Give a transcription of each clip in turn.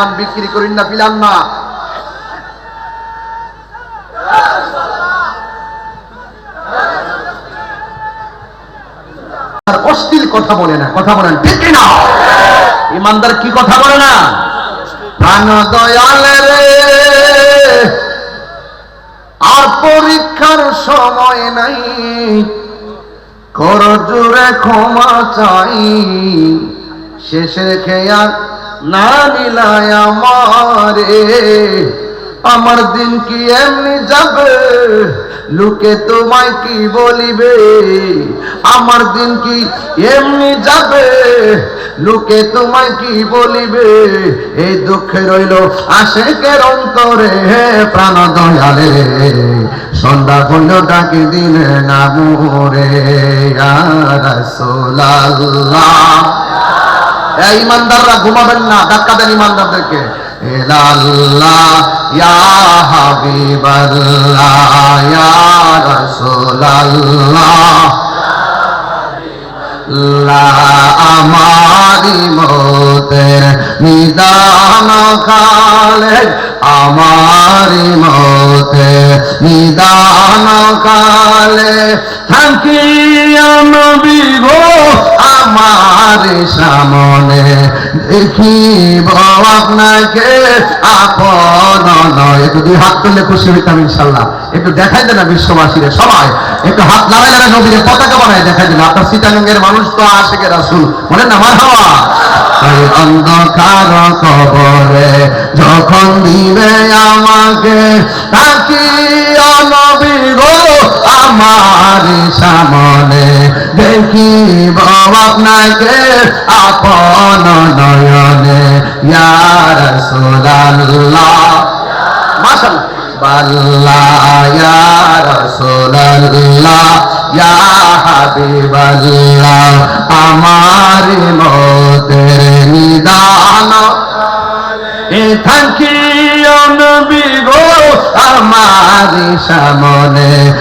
ইমান বিক্রি করিন না পিলান না। অশ্লীল কথা বলে না, কথা বলেন, ঠিক না। ইমানদার কি কথা বলে না? প্রাণ দয়ালে আর পরীক্ষার সময় নাই। কর জোরে ক্ষমা চাই। শেষে খেয়া না নিলায় আমারে আমার দিন কি এমনি যাবে? লোকে তোমায় কি বলিবে? আমার দিন কি এমনি যাবে? লোকে তোমায় কি বলিবে? এই দুঃখে রইল আশেকের অন্তরে প্রাণ দয়ালে সন্ধ্যা বলল ডাকি দিলে না মোরে রাসূলুল্লাহ। এই ইমানদাররা ঘুমাবেন না, ধাক্কা দেন ইমানদারদেরকে। আমারি মতের নিদান কালে আমারি মতে, নিদান কালে থাকি নবী গো। আমার সামনে দেখিব আপনাকে আপন নয়। একটু দুই হাত তুললে খুশি হইতাম ইনশাল্লাহ একটু দেখাই দেন বিশ্ববাসীরে সবাই। একটু হাত লাগাই লাগাই নবীরে পতাকা বানায় দেখাই দেন আপনার সীতানঙ্গের মানুষ তো আশেকে রাসুল। বলেন না মার হওয়া অন্ধকার কবরে যখন দিবে আমাকে তাকি নবী গো? আমার সামনে দেখিব আপনাকে আপন নয়নে ইয়ার সোলাল্লাহ মাশাআল্লাহ। বাল্লা ইয়া রাসূলুল্লাহ, ইয়া হাবিবাল্লাহ, আমার মতের নিদান। নবী গো, আমার সামনে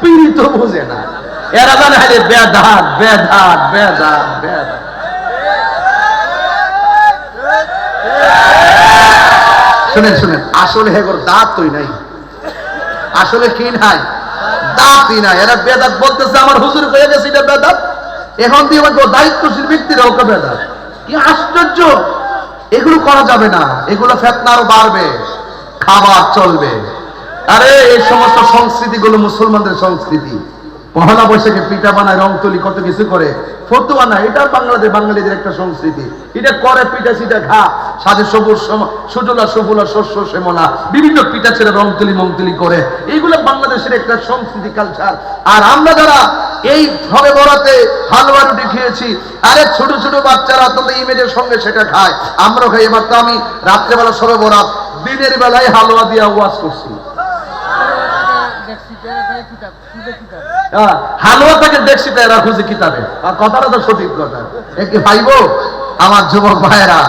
পীড়িতও বুঝে না। এরা জানে হারে বেদাত বেদাত শুনেন শুনেন, আসলে হেগর নাই। আসলে কি নাই? দাঁতই নাই। এরা বেদাত বলতেছে, আমার হুজুর হয়ে গেছে এটা বেদাত এখন দিয়ে দায়িত্বশীল ব্যক্তিরা ওকে বেদাত কি আশ্চর্য! এগুলো করা যাবে না। এগুলো ফেতনা আরও বাড়বে। খাবার চলবে। আরে, এই সমস্ত সংস্কৃতি গুলো মুসলমানদের সংস্কৃতি। পহলা বৈশাখে পিঠা বানায়, রং তুলি, কত কিছু করে। ফতুয়া না, এটা বাংলাদেশ, বাঙালিদের একটা সংস্কৃতি। এটা করে পিঠা সিঠা খা। সাথে সবুজ সুজলা, সুফলা, শস্য, শ্যামলা, বিভিন্ন পিঠা ছেড়ে রং তুলি, মং তুলি করে। এইগুলো বাংলাদেশের একটা সংস্কৃতি কালচার আর আমরা যারা এই হবে বরাতে হালুয়া রুটি খেয়েছি, আরে ছোট ছোট বাচ্চারা অত্যন্ত ইমেজের সঙ্গে সেটা খায়। আমরাও খাই। এবার তো আমি রাত্রেবেলা সবে বরাত, দিনের বেলায় হালুয়া দিয়ে ওয়াজ করছি হ্যাঁ, হালুয়া থেকে দেখছি তো এরা খুঁজে কিতাবে। কথাটা তো সঠিক কথা। একে পাইব আমার যুবক ভাইয়েরা,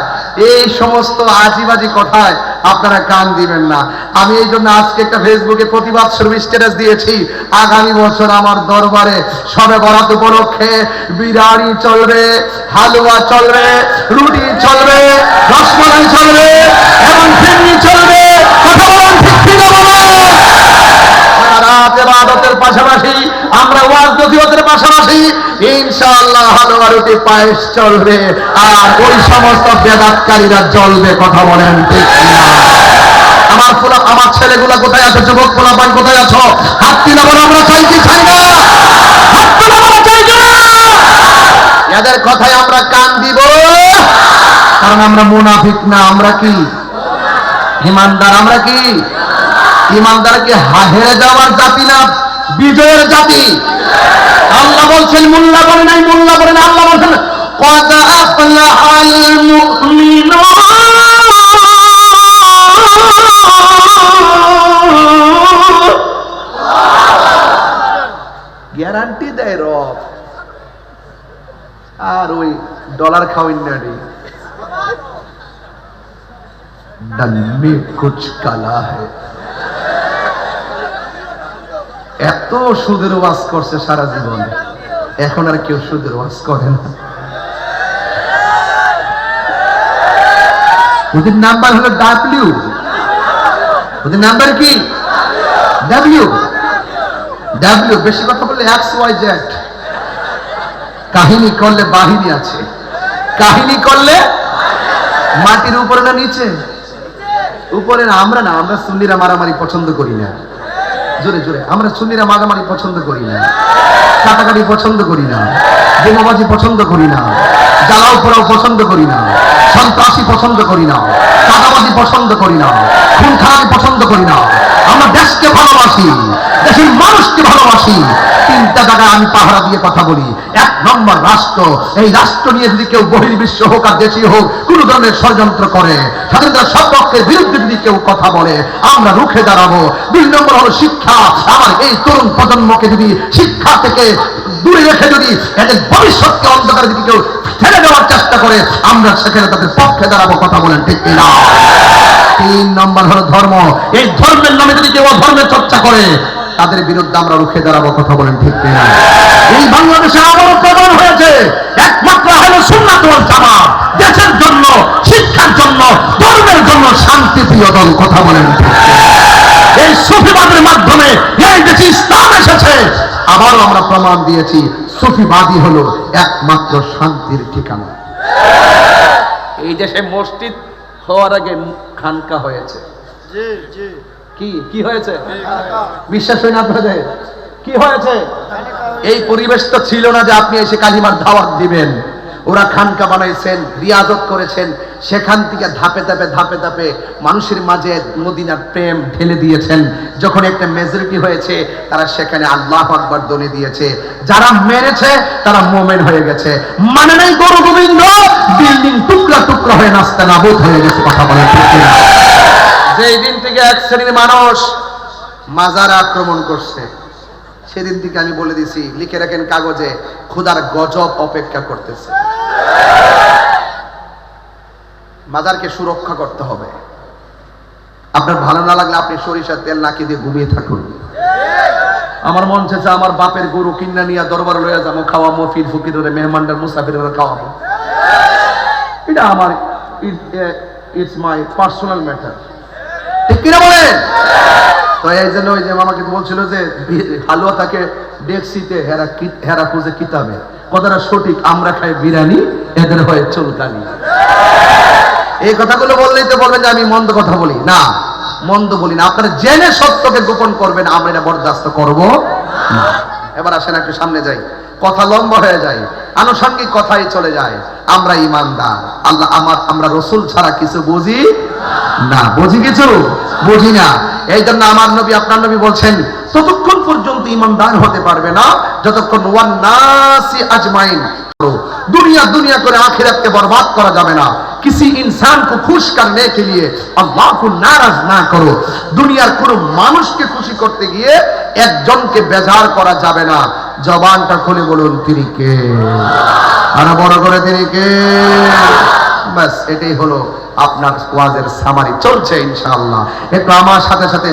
এই সমস্ত আজিবাজি কথায় আপনারা কান দিবেন না। আমি এই জন্য আজকে একটা ফেসবুকে প্রতিবাদ স্বরূপ স্ট্যাটাস দিয়েছি। আগামী বছর আমার দরবারে সবে বরাত উপলক্ষে বিরিয়ানি চলবে, হালুয়া চলবে, রুটি চলবে, রসমালাই চলবে, এবং ফিরনি চলবে। কথা বলেন ঠিক ঠিক রাত ইবাদতের পাশাপাশি আমরা পাশাপাশি ইনশাআল্লাহ হালুয়া রুটি, পায়েস চলবে। আর ওই সমস্ত বেদাতকারীরা জ্বলবে, কথা বলেন? আমার ফুলা, আমার ছেলেগুলা কোথায় আছে, যুবক পোলাপান কোথায় আছো? হাত তুলে বলো, আমরা চাই কি চাই না? এদের কথায় আমরা কান দিব। কারণ আমরা মুনাফিক না, আমরা কি? ইমানদার, আমরা কি? ইমানদার কি হেরে যাওয়ার জাতি না। বিজয়ের জাতি। আল্লাহ বলছেন, মোল্লা বলে নাই, মোল্লা করে না আল্লাহ বলছেন, কদা গ্যারান্টি দেয় রব। আর ওই ডলার খাওয়েন না রে। ডাল মে কালা হ্যায়। এত সুদের ওয়াজ করছে সারা জীবন। এখন আর কেউ সুদের ওয়াজ করে না। ওদের নাম্বার হলো ডাব্লিউ ওদের নাম্বার কি? ডাব্লিউ ডাব্লিউ বেশি কথা বললে এক্স ওয়াই জেড কাহিনী করলে বাহিনী আছে। কাহিনী করলে মাটির উপরে না নিচে? উপরে না, আমরা না, আমরা সুন্নিরা মারামারি পছন্দ করি না। জোরে জোরে। আমরা সুন্নিরা মারামারি পছন্দ করি না। কাটাকাটি পছন্দ করি না। বোমাবাজি পছন্দ করি না। জ্বালাও পোড়াও পছন্দ করি না। সন্ত্রাসী পছন্দ করি না। চাঁদাবাজি পছন্দ করি না। খুন খারাপি পছন্দ করি না। আমরা দেশকে ভালোবাসি। দেশের মানুষকে ভালোবাসি। তিনটা জায়গায় আমি পাহারা দিয়ে কথা বলি। এক নম্বর রাষ্ট্র। এই রাষ্ট্র নিয়ে যদি কেউ বহির্বিশ্ব হোক আর দেশি হোক, কোন ধরনের ষড়যন্ত্র করে, স্বাধীনতার সপক্ষের বিরুদ্ধে যদি কেউ কথা বলে, আমরা রুখে দাঁড়াবো। দুই নম্বর হলো শিক্ষা। আমার এই তরুণ প্রজন্মকে যদি শিক্ষা থেকে দূরে রেখে যদি এদের ভবিষ্যৎকে অন্ধকারে যদি কেউ ঠেলে দেওয়ার চেষ্টা করে, আমরা সেখানে তাদের পক্ষে দাঁড়াবো, কথা বলেন ঠিক কিনা? তিন নম্বর হলো ধর্ম। এই ধর্মের নামে যদি কেউ ধর্মের চর্চা করে, তাদের বিরুদ্ধে আমরা রুখে দাঁড়াবো, কথা বলেন ঠিক কিনা? এই বাংলাদেশে আবারও প্রমাণ হয়েছে, একমাত্র হলো সুন্নাত ওয়াল জামাত। দেশের জন্য, শিক্ষার জন্য, ধর্মের জন্য শান্তি প্রিয় দল, কথা বলেন ঠিক? এই সুফিবাদের মাধ্যমে এই দেশে ইসলাম এসেছে। আবারও আমরা প্রমাণ দিয়েছি সুফিবাদী হলো একমাত্র শান্তির ঠিকানা। এই দেশে মসজিদ হওয়ার আগে খানকা হয়েছে। জি জি। কি কি হয়েছে? বিশ্বাস হয় না আপনাদের? কি হয়েছে? এই পরিবেশ তো ছিল না যে আপনি এসে কালিমার দাওয়াত দিবেন। ওরা খানকা বানাইছেন, রিয়াজত করেছেন, সেখান থেকে ধাপে ধাপে ধাপে ধাপে মানুষের মাঝে মদিনার প্রেম ঢেলে দিয়েছেন। যখন একটা মেজরিটি হয়েছে, তারা সেখানে আল্লাহ আকবর দনে দিয়েছে। যারা মেরেছে, তারা মোমেন হয়ে গেছে। মানে নাই গরু গোবিন্দ বিল্ডিং টুকরা টুকরা হয়ে নাস্তা নাবুদ হয়ে গেছে, কথা বলে যেই দিন থেকে এক শ্রেণির মানুষ মাজার আক্রমণ করছে, সেদিন থেকে আমি বলে দিছি, লিখে রাখেন কাগজে, খুদার গজব অপেক্ষা করতেছে। মাজারকে সুরক্ষা করতে হবে। আপনার ভালো না লাগলে আপনি সরিষার তেল নাকি দিয়ে ঘুমিয়ে থাকুন। আমার মন চাইছে আমার বাপের গরু কিন্না নিয়ে দরবার লইয়া যাব, খাওয়াবো, ফির ফকিরের মেহমানদের, মুসাফিরের খাওয়াবো। এটা আমার ইটস মাই পার্সোনাল ম্যাটার ঠিক কিনা বলেন? তো এই জন্য ওই যে আমাকে বলছিল যে, হালুয়া থাকে ডেক্সিতে, হেরা হেরা খুঁজে কিতাবে। কথাটা সঠিক, আমরা খাই বিরিয়ানি, এদের হয় চুলকানি। এই কথাগুলো বললেই তো বলবেন যে আমি মন্দ কথা বলি। না, মন্দ বলি না। আপনারা জেনে সত্যকে গোপন করবেন, আমরা এটা বরদাস্ত করব এবার আসেন একটু সামনে যাই। কথা লম্বা হয়ে যায়, আনুষঙ্গিক কথাই চলে যায়। আমরা ইমানদার। আল্লাহ আমার, আমরা রসুল ছাড়া কিছু বুঝি না। বুঝি কিছু? বুঝি না। এই জন্য আমার নবী আপনার নবী বলছেন ততক্ষণ পর্যন্ত ইমানদার হতে পারবে না যতক্ষণ ওয়ান নাসি আজমাইন करो। दुनिया दुनिया করে আখিরাতকে বরবাদ করা যাবে না किसी इंसान को खुश करने के लिए अल्लाह को नाराज না করো দুনিয়ার কোন মানুষকে খুশি করতে গিয়ে একজনকে বেজার করা যাবে না জবানটা খুলে বলুন তিনি কে আরো বড় করে তিনি কে ব্যাস এটাই হলো আপনার ওয়াজের সামারি চলছে ইনশাআল্লাহ। একটু আমার সাথে সাথে